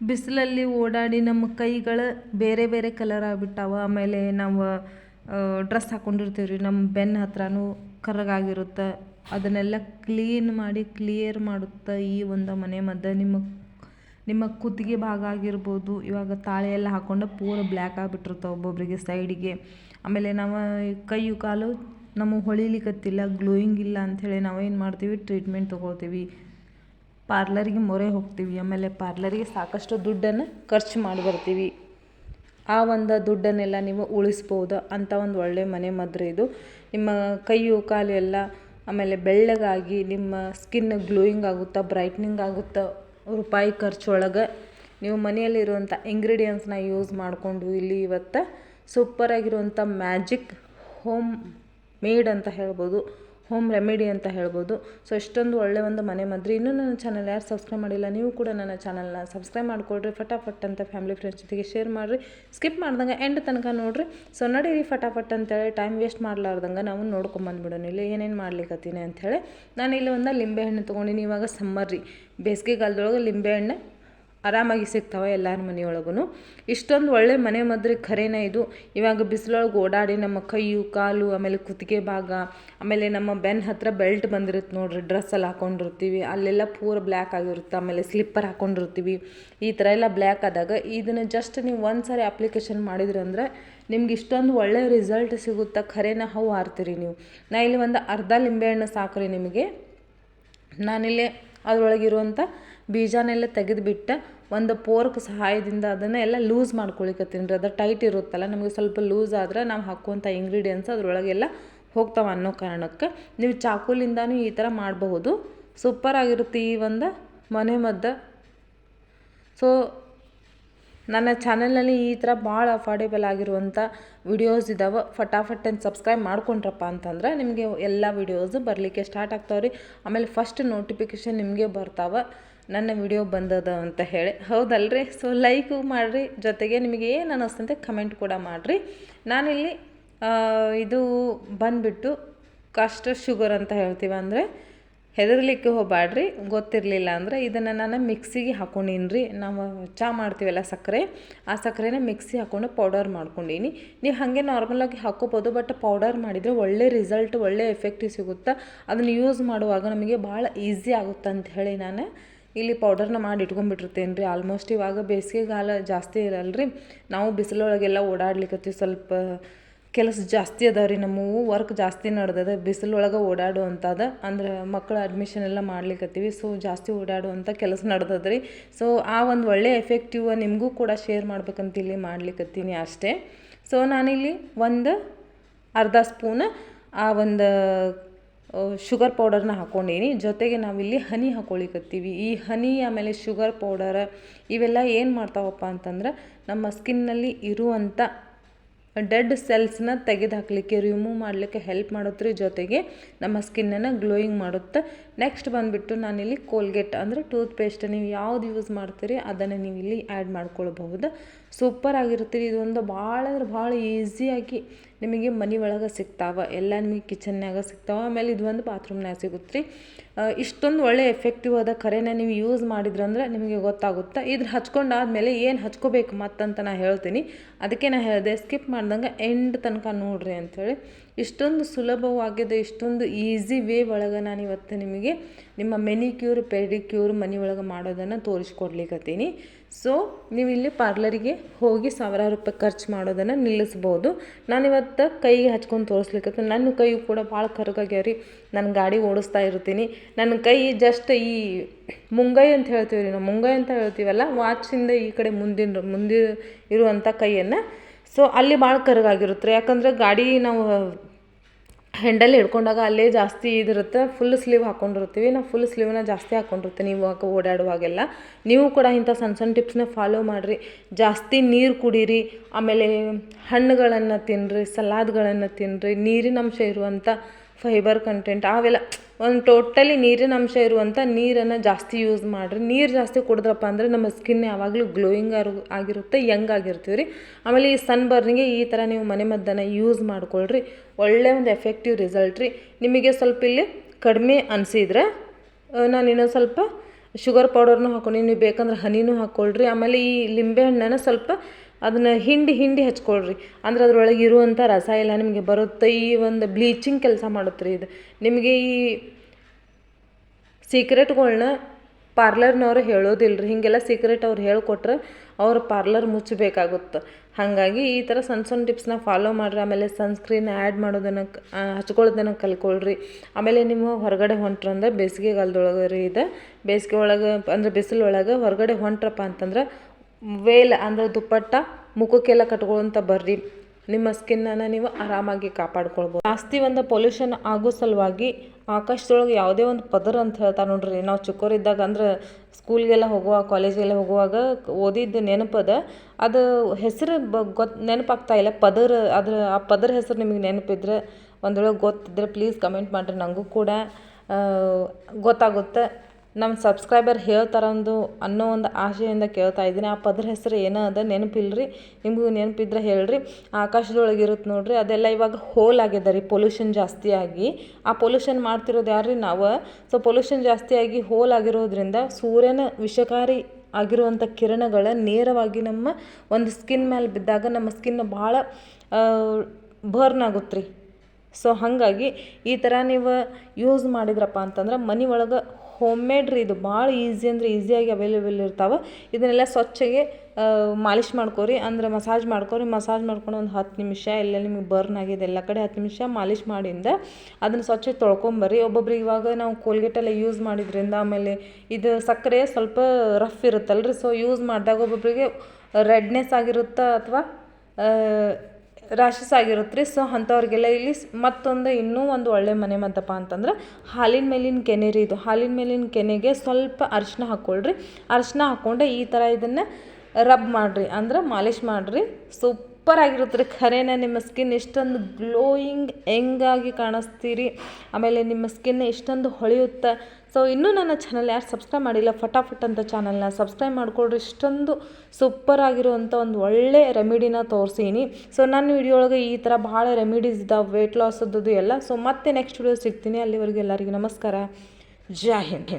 ಬಿಸಿಲಲ್ಲಿ ಓಡಾಡಿ ನಮ್ಮ ಕೈಗಳು ಬೇರೆ ಬೇರೆ ಕಲರ್ ಆಗಿಬಿಟ್ಟಾವ. ಆಮೇಲೆ ನಾವು ಡ್ರೆಸ್ ಹಾಕ್ಕೊಂಡಿರ್ತೀವಿ ರೀ ನಮ್ಮ ಬೆನ್ನ ಹತ್ರನೂ ಕರ್ರಗಾಗಿರುತ್ತೆ ಅದನ್ನೆಲ್ಲ ಕ್ಲೀನ್ ಮಾಡಿ ಕ್ಲಿಯರ್ ಮಾಡುತ್ತೆ ಈ ಒಂದು ಮನೆ ಮದ್ದು. ನಿಮ್ಮ ನಿಮ್ಮ ಕುತ್ತಿಗೆ ಭಾಗ ಆಗಿರ್ಬೋದು. ಇವಾಗ ತಾಳೆ ಎಲ್ಲ ಹಾಕ್ಕೊಂಡು ಪೂರ ಬ್ಲ್ಯಾಕ್ ಆಗಿಬಿಟ್ಟಿರ್ತವೆ ಒಬ್ಬೊಬ್ಬರಿಗೆ ಸೈಡಿಗೆ ಆಮೇಲೆ ನಾವು ಕೈಯು ಕಾಲು ನಮಗೆ ಹೊಳಿಲಿಕತ್ತಿಲ್ಲ ಗ್ಲೋಯಿಂಗ್ ಇಲ್ಲ ಅಂಥೇಳಿ ನಾವೇನು ಮಾಡ್ತೀವಿ ಟ್ರೀಟ್ಮೆಂಟ್ ತೊಗೊಳ್ತೀವಿ. ಪಾರ್ಲರಿಗೆ ಮೊರೆ ಹೋಗ್ತೀವಿ. ಆಮೇಲೆ ಪಾರ್ಲರಿಗೆ ಸಾಕಷ್ಟು ದುಡ್ಡನ್ನು ಖರ್ಚು ಮಾಡಿ ಬರ್ತೀವಿ. ಆ ಒಂದು ದುಡ್ಡನ್ನೆಲ್ಲ ನೀವು ಉಳಿಸ್ಬೋದು ಅಂತ ಒಂದು ಒಳ್ಳೆಯ ಮನೆ ಮದ್ರೆ ಇದು. ನಿಮ್ಮ ಕೈಯು, ಕಾಲು ಎಲ್ಲ ಆಮೇಲೆ ಬೆಳ್ಳಗಾಗಿ ನಿಮ್ಮ ಸ್ಕಿನ್ ಗ್ಲೋಯಿಂಗ್ ಆಗುತ್ತಾ, ಬ್ರೈಟ್ನಿಂಗ್ ಆಗುತ್ತಾ, ರೂಪಾಯಿ ಖರ್ಚೊಳಗೆ ನೀವು ಮನೆಯಲ್ಲಿರುವಂಥ ಇಂಗ್ರೀಡಿಯೆಂಟ್ಸ್ನ ಯೂಸ್ ಮಾಡಿಕೊಂಡು ಇಲ್ಲಿ ಇವತ್ತು ಸೂಪರಾಗಿರುವಂಥ ಮ್ಯಾಜಿಕ್ ಹೋಮ್ ಮೇಡ್ ಅಂತ ಹೇಳ್ಬೋದು. ಹೋಮ್ ರೆಮಿಡಿ ಅಂತ ಹೇಳ್ಬೋದು. ಸೊ ಇಷ್ಟೊಂದು ಒಳ್ಳೆ ಒಂದು ಮನೆ ಮದ್ರಿ. ಇನ್ನೂ ನನ್ನ ಚಾನಲ್ ಯಾರು ಸಬ್ಸ್ಕ್ರೈಬ್ ಮಾಡಿಲ್ಲ, ನೀವು ಕೂಡ ನನ್ನ ಚಾನಲ್ನ ಸಬ್ಸ್ಕ್ರೈಬ್ ಮಾಡಿಕೊಡ್ರಿ. ಫಟಾಫಟ್ ಅಂತ ಫ್ಯಾಮಿಲಿ ಫ್ರೆಂಡ್ಸ್ ಜೊತೆಗೆ ಶೇರ್ ಮಾಡಿರಿ. ಸ್ಕಿಪ್ ಮಾಡ್ದಂಗೆ ಎಂಡ್ ತನಕ ನೋಡಿರಿ. ಸೊ ನಡೀರಿ ಫಟಾಫಟ್ ಅಂತೇಳಿ ಟೈಮ್ ವೇಸ್ಟ್ ಮಾಡಲಾರ್ದಂಗೆ ನಾವು ನೋಡ್ಕೊಂಬಂದ್ಬಿಡೋಣ. ಇಲ್ಲಿ ಏನೇನು ಮಾಡ್ಲಿಕ್ಕತ್ತೀನಿ ಅಂಥೇಳಿ ನಾನು ಇಲ್ಲಿ ಒಂದು ಲಿಂಬೆಹಣ್ಣು ತೊಗೊಂಡಿನಿ. ಇವಾಗ ಸಮ್ಮರ್ ರೀ. ಬೇಸಿಗೆಗಾಲದೊಳಗೆ ಲಿಂಬೆಹಣ್ಣು ಆರಾಮಾಗಿ ಸಿಗ್ತಾವೆ ಎಲ್ಲರ ಮನೆಯೊಳಗೂ ಇಷ್ಟೊಂದು ಒಳ್ಳೆ ಮನೆ ಮದ್ರಿ ಖರೇನ ಇದು. ಇವಾಗ ಬಿಸಿಲೊಳಗೆ ಓಡಾಡಿ ನಮ್ಮ ಕೈಯು, ಕಾಲು, ಆಮೇಲೆ ಕುತ್ತಿಗೆ ಭಾಗ, ಆಮೇಲೆ ನಮ್ಮ ಬೆನ್ ಹತ್ರ ಬೆಲ್ಟ್ ಬಂದಿರುತ್ತೆ ನೋಡ್ರಿ ಡ್ರೆಸ್ಸಲ್ಲಿ ಹಾಕೊಂಡಿರ್ತೀವಿ. ಅಲ್ಲೆಲ್ಲ ಪೂರ ಬ್ಲ್ಯಾಕ್ ಆಗಿರುತ್ತೆ ಆಮೇಲೆ ಸ್ಲಿಪ್ಪರ್ ಹಾಕೊಂಡಿರ್ತೀವಿ. ಈ ಥರ ಎಲ್ಲ ಬ್ಲ್ಯಾಕ್ ಆದಾಗ ಇದನ್ನು ಜಸ್ಟ್ ನೀವು ಒಂದು ಸಾರಿ ಅಪ್ಲಿಕೇಶನ್ ಮಾಡಿದ್ರಿ ಅಂದರೆ ನಿಮ್ಗೆ ಇಷ್ಟೊಂದು ಒಳ್ಳೆ ರಿಸಲ್ಟ್ ಸಿಗುತ್ತಾ? ಖರೇನ ಹೂ ಹಾರ್ತೀರಿ ನೀವು? ನಾ ಇಲ್ಲಿ ಒಂದು ಅರ್ಧ ಲಿಂಬೆಹಣ್ಣು ಸಾಕ್ರಿ ನಿಮಗೆ. ನಾನಿಲ್ಲಿ ಅದರೊಳಗಿರುವಂಥ ಬೀಜನೆಲ್ಲ ತೆಗೆದುಬಿಟ್ಟು ಒಂದು ಪೋರ್ಕ್ ಸಹಾಯದಿಂದ ಅದನ್ನು ಎಲ್ಲ ಲೂಸ್ ಮಾಡ್ಕೊಳಿಕತ್ತೀನಿ ರೀ. ಅದು ಟೈಟ್ ಇರುತ್ತಲ್ಲ, ನಮಗೆ ಸ್ವಲ್ಪ ಲೂಸ್ ಆದ್ರೆ ನಾವು ಹಾಕುವಂಥ ಇಂಗ್ರೀಡಿಯೆಂಟ್ಸ್ ಅದರೊಳಗೆಲ್ಲ ಹೋಗ್ತಾವೆ ಅನ್ನೋ ಕಾರಣಕ್ಕೆ ನೀವು ಚಾಕುಲಿಂದನೂ ಈ ಥರ ಮಾಡಬಹುದು. ಸೂಪರ್ ಆಗಿರುತ್ತೆ ಈ ಒಂದು ಮನೆ ಮದ್ದು. ಸೊ ನನ್ನ ಚಾನಲ್ನಲ್ಲಿ ಈ ಥರ ಭಾಳ ಅಫಾರ್ಡೇಬಲ್ ಆಗಿರುವಂಥ ವಿಡಿಯೋಸ್ ಇದ್ದಾವೆ ಫಟಾಫಟ್ ಅಂತ ಸಬ್ಸ್ಕ್ರೈಬ್ ಮಾಡ್ಕೊಂಡ್ರಪ್ಪ ಅಂತಂದ್ರೆ ನಿಮಗೆ ಎಲ್ಲ ವಿಡಿಯೋಸು ಬರಲಿಕ್ಕೆ ಸ್ಟಾರ್ಟ್ ಆಗ್ತಾವ್ರಿ. ಆಮೇಲೆ ಫಸ್ಟ್ ನೋಟಿಫಿಕೇಶನ್ ನಿಮಗೆ ಬರ್ತಾವೆ. ನನ್ನ ವಿಡಿಯೋ ಬಂದದ ಅಂತ ಹೇಳಿ. ಹೌದಲ್ರಿ? ಸೊ ಲೈಕು ಮಾಡಿರಿ. ಜೊತೆಗೆ ನಿಮಗೆ ಏನು ಅನ್ನಿಸ್ತಂತೆ ಕಮೆಂಟ್ ಕೂಡ ಮಾಡಿರಿ. ನಾನಿಲ್ಲಿ ಇದು ಬಂದುಬಿಟ್ಟು ಕಾಸ್ಟ್ ಶುಗರ್ ಅಂತ ಹೇಳ್ತೀವಿ ಅಂದರೆ, ಹೆದರ್ಲಿಕ್ಕೆ ಹೋಗಬೇಡ್ರಿ ಗೊತ್ತಿರಲಿಲ್ಲ ಅಂದರೆ ಇದನ್ನು ನಾನು ಮಿಕ್ಸಿಗೆ ಹಾಕೊಂಡಿನ್ರಿ. ನಾವು ಚಹಾ ಮಾಡ್ತೀವಲ್ಲ ಸಕ್ಕರೆ, ಆ ಸಕ್ಕರೆನ ಮಿಕ್ಸಿ ಹಾಕ್ಕೊಂಡು ಪೌಡರ್ ಮಾಡ್ಕೊಂಡೀನಿ. ನೀವು ಹಾಗೆ ನಾರ್ಮಲಾಗಿ ಹಾಕೋಬೋದು ಬಟ್ ಪೌಡರ್ ಮಾಡಿದರೆ ಒಳ್ಳೆ ರಿಸಲ್ಟ್ ಒಳ್ಳೆ ಎಫೆಕ್ಟಿವ್ ಸಿಗುತ್ತೆ? ಅದನ್ನು ಯೂಸ್ ಮಾಡುವಾಗ ನಮಗೆ ಭಾಳ ಈಸಿ ಆಗುತ್ತೆ ಅಂತ ಹೇಳಿ ನಾನು ಇಲ್ಲಿ ಪೌಡರ್ನ ಮಾಡಿ ಇಟ್ಕೊಂಡ್ಬಿಟ್ಟಿರ್ತೇನೆ ರೀ ಆಲ್ಮೋಸ್ಟ್ ಇವಾಗ ಬೇಸಿಗೆಗಾಲ ಜಾಸ್ತಿ ಇರಲ್ಲ ರೀ ನಾವು ಬಿಸಿಲೊಳಗೆಲ್ಲ ಓಡಾಡ್ಲಿಕ್ಕತ್ತೀವಿ ಸ್ವಲ್ಪ ಕೆಲಸ ಜಾಸ್ತಿ ಅದಾವ ರೀ ನಮ್ಮವು ವರ್ಕ್ ಜಾಸ್ತಿ ನಡ್ದದ. ಬಿಸಿಲೊಳಗೆ ಓಡಾಡುವಂಥದ್ದು ಅಂದ್ರೆ ಮಕ್ಕಳು ಅಡ್ಮಿಷನ್ ಎಲ್ಲ ಮಾಡ್ಲಿಕ್ಕತ್ತೀವಿ ಸೊ ಜಾಸ್ತಿ ಓಡಾಡುವಂಥ ಕೆಲಸ ನಡೆದದ ರೀ ಸೊ ಆ ಒಂದು ಒಳ್ಳೆ ಎಫೆಕ್ಟಿವ್ ನಿಮಗೂ ಕೂಡ ಶೇರ್ ಮಾಡ್ಬೇಕಂತ ಇಲ್ಲಿ ಮಾಡ್ಲಿಕ್ಕತ್ತೀನಿ ಅಷ್ಟೇ. ಸೊ ನಾನಿಲ್ಲಿ ಒಂದು ಅರ್ಧ ಸ್ಪೂನ್ ಆ ಒಂದು ಶುಗರ್ ಪೌಡರ್ನ ಹಾಕ್ಕೊಂಡೀನಿ ಜೊತೆಗೆ ನಾವಿಲ್ಲಿ ಹನಿ ಹಾಕ್ಕೊಳಿಕತ್ತೀವಿ ಈ ಹನಿ ಆಮೇಲೆ ಶುಗರ್ ಪೌಡರ ಇವೆಲ್ಲ ಏನು ಮಾಡ್ತಾವಪ್ಪ ಅಂತಂದ್ರೆ ನಮ್ಮ ಸ್ಕಿನ್ನಲ್ಲಿ ಇರುವಂಥ ಡೆಡ್ ಸೆಲ್ಸ್ನ ತೆಗೆದು ಹಾಕಲಿಕ್ಕೆ ರಿಮೂವ್ ಮಾಡಲಿಕ್ಕೆ ಹೆಲ್ಪ್ ಮಾಡುತ್ತೆ ಜೊತೆಗೆ ನಮ್ಮ ಸ್ಕಿನ್ನನ್ನು ಗ್ಲೋಯಿಂಗ್ ಮಾಡುತ್ತೆ. ನೆಕ್ಸ್ಟ್ ಬಂದುಬಿಟ್ಟು ನಾನಿಲ್ಲಿ ಕೋಲ್ಗೇಟ್ ಅಂದರೆ ಟೂತ್ ಪೇಸ್ಟ್ ನೀವು ಯಾವ್ದು ಯೂಸ್ ಮಾಡ್ತೀರಿ ಅದನ್ನು ನೀವು ಇಲ್ಲಿ ಆ್ಯಡ್ ಮಾಡ್ಕೊಳ್ಬಹುದು ಸೂಪರ್ ಆಗಿರ್ತೀರಿ ಇದೊಂದು ಭಾಳ ಅಂದ್ರೆ ಭಾಳ ಈಸಿಯಾಗಿ ನಿಮಗೆ ಮನೆ ಒಳಗೆ ಸಿಗ್ತಾವೆ, ಎಲ್ಲ ನಿಮಗೆ ಕಿಚನ್ನಾಗ ಸಿಗ್ತಾವೆ, ಆಮೇಲೆ ಇದು ಒಂದು ಬಾತ್ರೂಮ್ನಾಗ ಸಿಗುತ್ತೆ ರೀ ಇಷ್ಟೊಂದು ಒಳ್ಳೆ ಎಫೆಕ್ಟಿವ್ ಅದ ಕರೆನ ನೀವು ಯೂಸ್ ಮಾಡಿದ್ರಂದ್ರೆ ನಿಮಗೆ ಗೊತ್ತಾಗುತ್ತೆ. ಇದ್ರ ಹಚ್ಕೊಂಡಾದ್ಮೇಲೆ ಏನು ಹಚ್ಕೋಬೇಕು ಮತ್ತಂತ ನಾನು ಹೇಳ್ತೀನಿ. ಅದಕ್ಕೆ ನಾನು ಹೇಳಿದೆ ಸ್ಕಿಪ್ ಮಾಡ್ದಂಗೆ ಎಂಡ್ ತನಕ ನೋಡ್ರಿ ಅಂಥೇಳಿ ಇಷ್ಟೊಂದು ಸುಲಭವಾಗಿದೆ ಇಷ್ಟೊಂದು ಈಸಿ ವೇ ಒಳಗೆ ನಾನು ಇವತ್ತು ನಿಮಗೆ ನಿಮ್ಮ ಮೆನಿಕ್ಯೂರ್, ಪೆಡಿಕ್ಯೂರ್ ಮನೆ ಒಳಗೆ ಮಾಡೋದನ್ನು ತೋರಿಸ್ಕೊಡ್ಲಿಕ್ಕತ್ತೀನಿ ಸೊ ನೀವು ಇಲ್ಲಿ ಪಾರ್ಲರಿಗೆ ಹೋಗಿ ಸಾವಿರಾರು ರೂಪಾಯಿ ಖರ್ಚು ಮಾಡೋದನ್ನು ನಿಲ್ಲಿಸ್ಬೋದು. ನಾನಿವತ್ತು ಕೈಗೆ ಹಚ್ಕೊಂಡು ತೋರಿಸ್ಲಿಕ್ಕೆ ನನ್ನ ಕೈಯು ಕೂಡ ಭಾಳ ಕರ್ಗಾಗ್ಯಾವ ರೀ ನಾನು ಗಾಡಿ ಓಡಿಸ್ತಾ ಇರ್ತೀನಿ. ನನ್ನ ಕೈ ಜಸ್ಟ್ ಈ ಮುಂಗೈ ಅಂತ ಹೇಳ್ತೀವಿ ರೀ ನಾವು. ಮುಂಗೈ ಅಂತ ಹೇಳ್ತೀವಲ್ಲ ವಾಚಿಂದ ಈ ಕಡೆ ಮುಂದಿನ ಮುಂದೆ ಇರುವಂಥ ಕೈಯನ್ನು. ಸೊ ಅಲ್ಲಿ ಭಾಳ ಕರಗಾಗಿರುತ್ತೆ. ಯಾಕಂದರೆ ಗಾಡಿ ನಾವು ಹೆಂಡಲ್ ಹಿಡ್ಕೊಂಡಾಗ ಅಲ್ಲೇ ಜಾಸ್ತಿ ಇದಿರುತ್ತೆ. ಫುಲ್ ಸ್ಲೀವ್ ಹಾಕೊಂಡಿರ್ತೀವಿ. ನಾವು ಫುಲ್ ಸ್ಲೀವ್ನ ಜಾಸ್ತಿ ಹಾಕ್ಕೊಂಡಿರ್ತೀನಿ ಇವಾಗ ಓಡಾಡುವಾಗೆಲ್ಲ. ನೀವು ಕೂಡ ಇಂಥ ಸಣ್ಣ ಸಣ್ಣ ಟಿಪ್ಸ್ನ ಫಾಲೋ ಮಾಡಿರಿ. ಜಾಸ್ತಿ ನೀರು ಕುಡೀರಿ. ಆಮೇಲೆ ಹಣ್ಣುಗಳನ್ನು ತಿನ್ನಿರಿ ಸಲಾದ್ಗಳನ್ನು ತಿನ್ನಿರಿ ನೀರಿನಂಶ ಇರುವಂಥ ಫೈಬರ್ ಕಂಟೆಂಟ್ ಅವೆಲ್ಲ ಒಂದು ಟೋಟಲಿ ನೀರಿನ ಅಂಶ ಇರುವಂಥ ನೀರನ್ನು ಜಾಸ್ತಿ ಯೂಸ್ ಮಾಡಿರಿ. ನೀರು ಜಾಸ್ತಿ ಕುಡಿದ್ರಪ್ಪ ಅಂದರೆ ನಮ್ಮ ಸ್ಕಿನ್ ಯಾವಾಗಲೂ ಗ್ಲೋಯಿಂಗ್ ಆಗಿರುತ್ತೆ ಯಂಗ್ ಆಗಿರ್ತೀವಿ ರೀ ಆಮೇಲೆ ಈ ಸನ್ ಬರ್ನಿಗೆ ಈ ಥರ ನೀವು ಮನೆ ಮದ್ದನ್ನು ಯೂಸ್ ಮಾಡ್ಕೊಳ್ರಿ. ಒಳ್ಳೆಯ ಒಂದು ಎಫೆಕ್ಟಿವ್ ರಿಸಲ್ಟ್ ರೀ. ನಿಮಗೆ ಸ್ವಲ್ಪ ಇಲ್ಲಿ ಕಡಿಮೆ ಅನಿಸಿದ್ರೆ ನಾನು ಇನ್ನೊಂದು ಸ್ವಲ್ಪ ಶುಗರ್ ಪೌಡರ್ನು ಹಾಕೊಂಡು. ನೀವು ಬೇಕಂದ್ರೆ ಹನಿನೂ ಹಾಕ್ಕೊಳ್ರಿ ಆಮೇಲೆ ಈ ಲಿಂಬೆ ಹಣ್ಣನ್ನು ಸ್ವಲ್ಪ ಅದನ್ನು ಹಿಂಡಿ ಹಿಂಡಿ ಹಚ್ಕೊಳ್ರಿ. ಅಂದ್ರೆ ಅದ್ರೊಳಗೆ ಇರುವಂಥ ರಸ ಎಲ್ಲ ನಿಮಗೆ ಬರುತ್ತೆ. ಈ ಒಂದು ಬ್ಲೀಚಿಂಗ್ ಕೆಲಸ ಮಾಡುತ್ತೆ ರೀ ಇದು. ನಿಮಗೆ ಈ ಸೀಕ್ರೆಟ್ಗಳ್ನ ಪಾರ್ಲರ್ನವ್ರು ಹೇಳೋದಿಲ್ಲ ರೀ ಹೀಗೆಲ್ಲ ಸೀಕ್ರೆಟ್ ಅವ್ರು ಹೇಳಿಕೊಟ್ರೆ ಅವ್ರ ಪಾರ್ಲರ್ ಮುಚ್ಚಬೇಕಾಗುತ್ತೆ. ಹಾಗಾಗಿ ಈ ಥರ ಸಣ್ಣ ಸಣ್ಣ ಟಿಪ್ಸ್ನ ಫಾಲೋ ಮಾಡಿರಿ. ಆಮೇಲೆ ಸನ್ಸ್ಕ್ರೀನ್ ಆ್ಯಡ್ ಮಾಡೋದನ್ನು ಹಚ್ಕೊಳ್ಳೋದನ್ನು ಕಲ್ಕೊಳ್ರಿ. ಆಮೇಲೆ ನಿಮ್ಮ ಹೊರಗಡೆ ಹೊಂಟ್ರಂದ್ರೆ ಬೇಸಿಗೆಗಾಲದೊಳಗೆ ರೀ ಇದೆ. ಬೇಸಿಗೆ ಒಳಗೆ ಅಂದರೆ ಬಿಸಿಲೊಳಗೆ ಹೊರಗಡೆ ಹೊಂಟ್ರಪ್ಪ ಅಂತಂದ್ರೆ ವೇಲ್ ಅಂದ್ರೆ ದುಪ್ಪಟ್ಟ, ಮುಖಕ್ಕೆಲ್ಲ ಕಟ್ಕೊಳ್ಳೋಂಥ ಬರ್ರಿ. ನಿಮ್ಮ ಸ್ಕಿನ್ನನ್ನು ನೀವು ಆರಾಮಾಗಿ ಕಾಪಾಡ್ಕೊಳ್ಬೋದು. ಜಾಸ್ತಿ ಒಂದು ಪೊಲ್ಯೂಷನ್ ಆಗೋ ಸಲುವಾಗಿ ಆಕಾಶದೊಳಗೆ ಯಾವುದೇ ಒಂದು ಪದರ ಅಂತ ಹೇಳ್ತಾರೆ ನೋಡ್ರಿ. ನಾವು ಚಿಕ್ಕೋರಿದ್ದಾಗ ಅಂದ್ರೆ ಸ್ಕೂಲ್ಗೆಲ್ಲ ಹೋಗುವಾಗ, ಕಾಲೇಜಿಗೆಲ್ಲ ಹೋಗುವಾಗ ಓದಿದ್ದು ನೆನಪದ, ಅದು ಹೆಸರು ಬ ಗೊತ್ತು ನೆನಪಾಗ್ತಾ ಇಲ್ಲ. ಪದರ ಅದ್ರ ಆ ಪದರ ಹೆಸರು ನಿಮಗೆ ನೆನಪಿದ್ರೆ ಒಂದೊಳಗೆ ಗೊತ್ತಿದ್ರೆ ಪ್ಲೀಸ್ ಕಮೆಂಟ್ ಮಾಡಿರಿ. ನನಗೂ ಕೂಡ ಗೊತ್ತಾಗುತ್ತೆ. ನಮ್ಮ ಸಬ್ಸ್ಕ್ರೈಬರ್ ಹೇಳ್ತಾರಂದು ಅನ್ನೋ ಒಂದು ಆಶೆಯಿಂದ ಕೇಳ್ತಾ ಇದ್ದೀನಿ. ಆ ಪದ್ರ ಹೆಸರು ಏನೋ ಅದ, ನೆನಪಿಲ್ರಿ? ನಿಮಗೂ ನೆನಪಿದ್ರೆ ಹೇಳ್ರಿ. ಆಕಾಶದೊಳಗೆ ಇರುತ್ತೆ ನೋಡ್ರಿ, ಅದೆಲ್ಲ ಇವಾಗ ಹೋಲ್ ಆಗ್ಯದ ರೀ ಪೊಲ್ಯೂಷನ್ ಜಾಸ್ತಿಯಾಗಿ ಆ ಪೊಲ್ಯೂಷನ್ ಮಾಡ್ತಿರೋದು ಯಾರು ರೀ ನಾವು ಸೊ ಪೊಲ್ಯೂಷನ್ ಜಾಸ್ತಿಯಾಗಿ ಹೋಲ್ ಆಗಿರೋದ್ರಿಂದ ಸೂರ್ಯನ ವಿಷಕಾರಿ ಆಗಿರುವಂಥ ಕಿರಣಗಳ ನೇರವಾಗಿ ನಮ್ಮ ಒಂದು ಸ್ಕಿನ್ ಮೇಲೆ ಬಿದ್ದಾಗ ನಮ್ಮ ಸ್ಕಿನ್ ಭಾಳ ಬರ್ನ್ ಆಗುತ್ತೆ ರೀ. ಸೊ ಹಾಗಾಗಿ ಈ ಥರ ನೀವು ಯೂಸ್ ಮಾಡಿದ್ರಪ್ಪ ಅಂತಂದ್ರೆ ಮನೆ ಒಳಗೆ ಹೋಮ್ ಮೇಡ್ ರೀ, ಇದು ಭಾಳ ಈಸಿ ಅಂದ್ರೆ ಈಸಿಯಾಗಿ ಅವೈಲೇಬಲ್ ಇರ್ತಾವೆ. ಇದನ್ನೆಲ್ಲ ಸ್ವಚ್ಛಗೆ ಮಾಲಿಷ್ ಮಾಡ್ಕೊರಿ, ಅಂದ್ರೆ ಮಸಾಜ್ ಮಾಡ್ಕೊರಿ ಮಸಾಜ್ ಮಾಡ್ಕೊಂಡು ಒಂದು ಹತ್ತು ನಿಮಿಷ ಎಲ್ಲ ನಿಮಗೆ ಬರ್ನ್ ಆಗಿದೆ ಎಲ್ಲ ಕಡೆ ಹತ್ತು ನಿಮಿಷ ಮಾಲಿಶ್ ಮಾಡಿಂದ ಅದನ್ನು ಸ್ವಚ್ಛ ತೊಳ್ಕೊಂಬರ್ರಿ. ಒಬ್ಬೊಬ್ರಿಗೆ ಇವಾಗ ನಾವು ಕೋಲ್ಗೇಟೆಲ್ಲ ಯೂಸ್ ಮಾಡಿದ್ರಿಂದ ಆಮೇಲೆ ಇದು ಸಕ್ಕರೆ ಸ್ವಲ್ಪ ರಫ್ ಇರುತ್ತಲ್ರಿ. ಸೊ ಯೂಸ್ ಮಾಡಿದಾಗ ಒಬ್ಬೊಬ್ಬರಿಗೆ ರೆಡ್ನೆಸ್ ಆಗಿರುತ್ತೆ ಅಥವಾ ರ್ಯಾಷಸ್ ಆಗಿರುತ್ತೆ ರೀ ಸೊ ಅಂಥವ್ರಿಗೆಲ್ಲ ಇಲ್ಲಿ ಮತ್ತೊಂದು ಇನ್ನೂ ಒಂದು ಒಳ್ಳೆ ಮನೆ ಮದ್ದಪ್ಪ ಅಂತಂದ್ರೆ ಹಾಲಿನ ಮೇಲಿನ ಕೆನೆ ರೀ ಇದು. ಹಾಲಿನ ಮೇಲಿನ ಕೆನೆಗೆ ಸ್ವಲ್ಪ ಅರಿಶಿನ ಹಾಕ್ಕೊಳ್ರಿ. ಅರಿಶಿನ ಹಾಕ್ಕೊಂಡೆ ಈ ಥರ ಇದನ್ನು ರಬ್ ಮಾಡಿರಿ. ಅಂದ್ರೆ ಮಾಲಿಶ್ ಮಾಡಿರಿ. ಸೂಪರ್ ಆಗಿರುತ್ತೆ ರೀ ಖರೇನ, ನಿಮ್ಮ ಸ್ಕಿನ್ ಎಷ್ಟೊಂದು ಗ್ಲೋಯಿಂಗ್ ಹೆಂಗಾಗಿ ಕಾಣಿಸ್ತೀರಿ. ಆಮೇಲೆ ನಿಮ್ಮ ಸ್ಕಿನ್ ಎಷ್ಟೊಂದು ಹೊಳೆಯುತ್ತೆ. ಸೊ ಇನ್ನೂ ನನ್ನ ಚಾನಲ್ ಯಾರು ಸಬ್ಸ್ಕ್ರೈಬ್ ಮಾಡಿಲ್ಲ, ಫಟಾಫಟ್ ಅಂತ ಚಾನಲ್ನ ಸಬ್ಸ್ಕ್ರೈಬ್ ಮಾಡ್ಕೊಳ್ರಿ. ಇಷ್ಟೊಂದು ಸೂಪರ್ ಆಗಿರುವಂಥ ಒಂದು ಒಳ್ಳೆ ರೆಮಿಡಿನ ತೋರಿಸೀನಿ. ಸೊ ನನ್ನ ವಿಡಿಯೋ ಒಳಗೆ ಈ ಥರ ಭಾಳ ರೆಮಿಡೀಸ್ ಇದ್ದಾವೆ ವೆಯ್ಟ್ ಲಾಸ್ ಅದು ಎಲ್ಲ. ಸೊ ಮತ್ತೆ ನೆಕ್ಸ್ಟ್ ವಿಡಿಯೋ ಸಿಗ್ತೀನಿ. ಅಲ್ಲಿವರೆಗೂ ಎಲ್ಲರಿಗೂ ನಮಸ್ಕಾರ. ಜೈ ಹಿಂದ್.